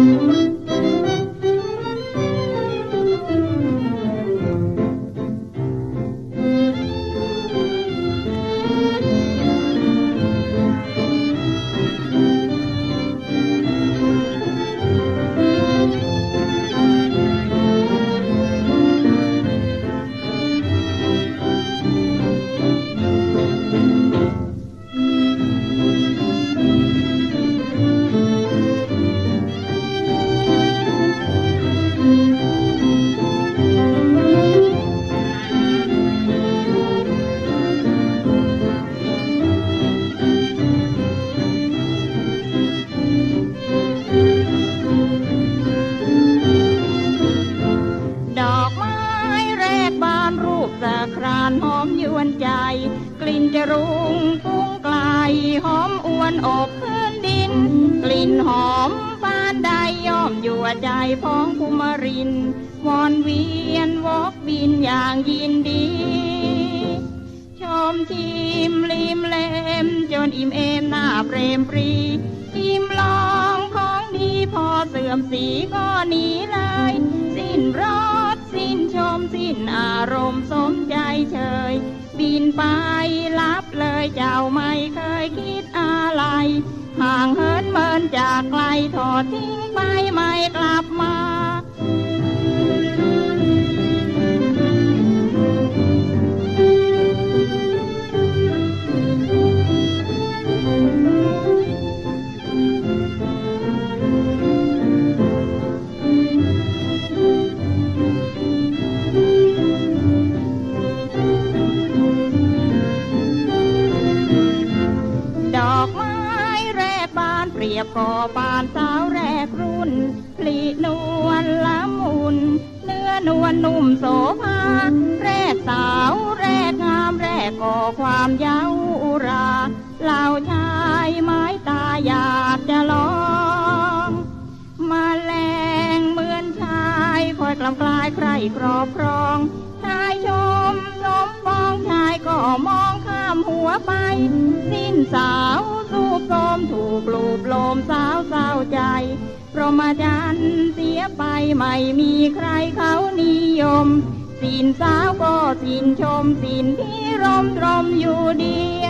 ด ยวนใจ กลิ่นจะรุงฟุ้งไกล หอมอวนอบพื้นดิน กลิ่นหอมปานใดย่อมอยู่ใจพ้องภูมรินทร์วอนเวียนวอกบินอย่างยินดี ชมชิมลิมเลมจนอิ่มเอมหน้าเปรมปรีอิ่มลองของดีพอเสื่อมสีก็หนีเลย สิ้นรส สิ้นชมสิ้นอารมณ์สมใจเฉย บินไปลับเลยเจ้าไม่เคยคิดอะไร ห่างเหินเมินจากไกลทอดทิ้งไปไม่กลับมา เรียบก่อบานสาวแรกรุ่นผลินวลละมุน เนื้อนวลนุ่มโสภาแรกสาวแรกงามแรกก่อความเย้าราเหล่าชายไม้ตาอยากจะลองมาแรงเหมือนชายคอยกลำกลายใครครอบครองชายชมสมปองชายก็มองข้ามหัวไป สิ้นสาวรูปโทมถูกลู มสาวเศร้าใจพรหมจรรย์เสียไปไม่มีใครเขานิยมสิ้นสาวก็สิ้นชมสิ้นพิรมตรมอยู่เดียว